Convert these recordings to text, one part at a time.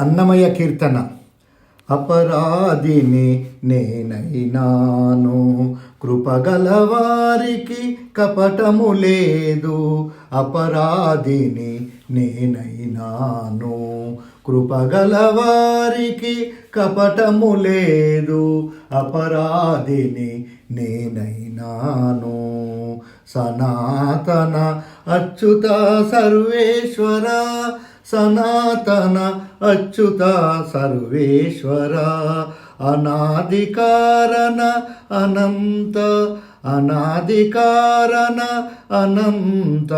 అన్నమయ కీర్తన. అపరాధిని నేనైనాను కృపగల వారికి కపటము లేదు. అపరాధిని నేనైనాను కృపగల వారికి కపటము లేదు. అపరాధిని నేనైనాను సనాతన అచ్యుత సర్వేశ్వర సనాతన అచ్యుత సర్వేశ్వర అనాదికారణ అనంత అనాదికారణ అనంత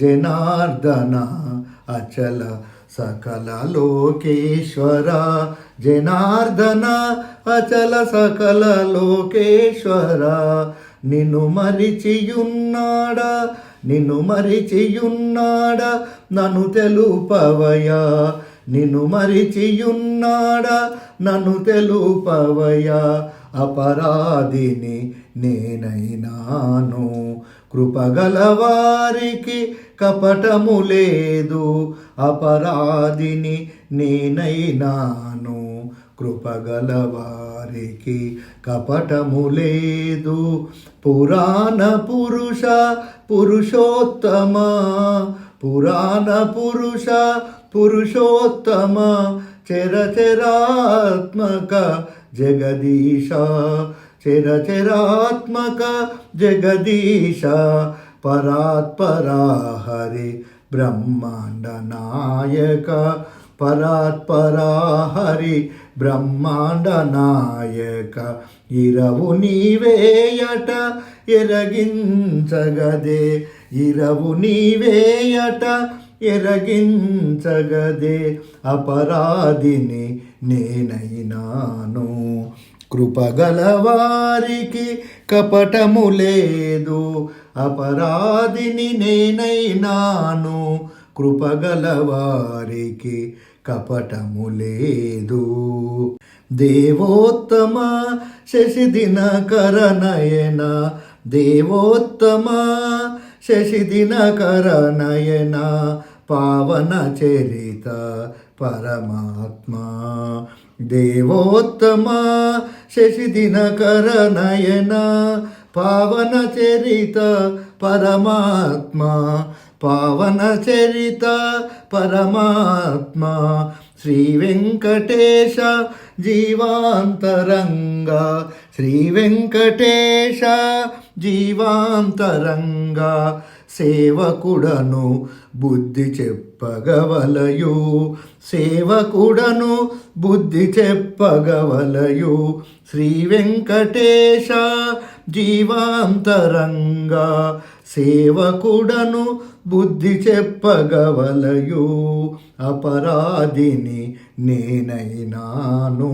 జనార్దన అచల సకల లోకేశ్వర జనార్దన అచల సకల లోకేశ్వర నిన్ను మరిచియున్నాడా నిన్ను మరిచియున్నాడా నన్ను తెలుపవయా నిన్ను మరిచియున్నాడా నన్ను తెలుపవయా అపరాధిని నేనైనాను. కృపగలవారికి కపటము లేదు. అపరాధిని నేనైనాను. కృపగల వారికి కపటము లేదు పురాణ పురుష పురుషోత్తమ పురాణ పురుష పురుషోత్తమ చరచరాత్మక జగదీశ చరచరాత్మక జగదీశ పరాత్పరా హరి బ్రహ్మాండ నాయక పరాత్పరా హరి బ్రహ్మాండ నాయక. ఇరవు నీవేయట ఎరగించగదే. ఇరవు నీవేయట ఎరగించగదే. అపరాధిని నేనైనాను. కృపగలవారికి కపటము లేదు. అపరాధిని నేనైనాను. కృపగల వారికి కపటము లేదు. దేవోత్తమ శశిదిన కరనయన దేవోత్తమ శశిదిన కరనయన పావన చరిత పరమాత్మా. దేవోత్తమ శశిదిన కరనయన పావన చరిత పరమాత్మా. పావన చరిత పరమాత్మ శ్రీ వెంకటేశ జీవాంతరంగా శ్రీ వెంకటేశ జీవాంతరంగా సేవకుడను బుద్ధి చెప్పగవలయు సేవకుడను బుద్ధి చెప్పగవలయు శ్రీ వెంకటేశ జీవాంతరంగా సేవకుడను బుద్ధి చెప్పగవలయు అపరాధిని నేనైనాను.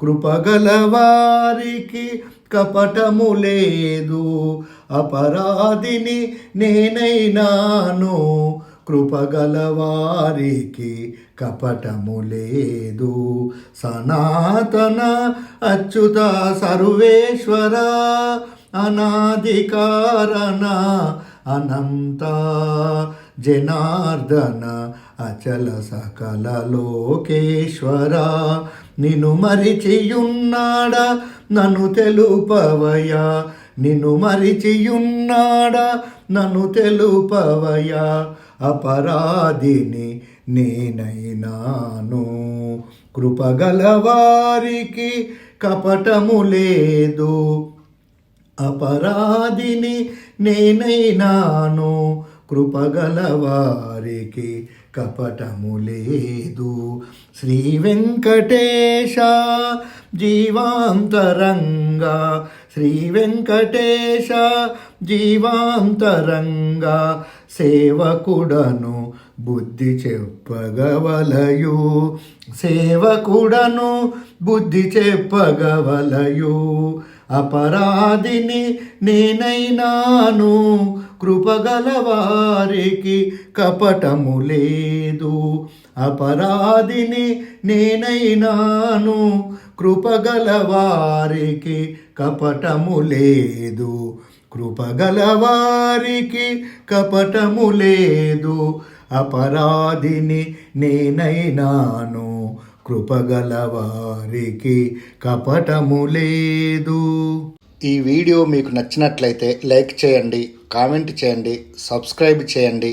కృపగల వారికి కపటము లేదు అపరాధిని నేనైనాను. కృపగలవారికి కపటము లేదు. సనాతన అచ్యుత సర్వేశ్వర అనాధికారణ అనంత జనార్దన అచల సకల లోకేశ్వర నిన్ను మరిచియున్నాడా నన్ను తెలుపవయా నిన్ను మరిచియున్నాడా నన్ను తెలుపవయా అపరాధిని నేనైనాను. కృపగలవారికి కపటము లేదు. అపరాధిని నేనైనాను. కృపగలవారికి కపటము లేదు. శ్రీ వెంకటేశ జీవాంతరంగా శ్రీ వెంకటేశ జీవాంతరంగా సేవకుడను బుద్ధి చెప్పగవలయు. సేవకుడను బుద్ధి చెప్పగవలయు. అపరాధిని నేనైనాను కృపగల వారికి కపటము లేదు. అపరాధిని నేనైనాను కృపగల వారికి కపటము లేదు. కృపగల వారికి కపటము లేదు. అపరాధిని నేనైనాను కృపగల వారికి కపటము లేదు. ఈ వీడియో మీకు నచ్చినట్లయితే లైక్ చేయండి కామెంట్ చేయండి సబ్స్క్రైబ్ చేయండి.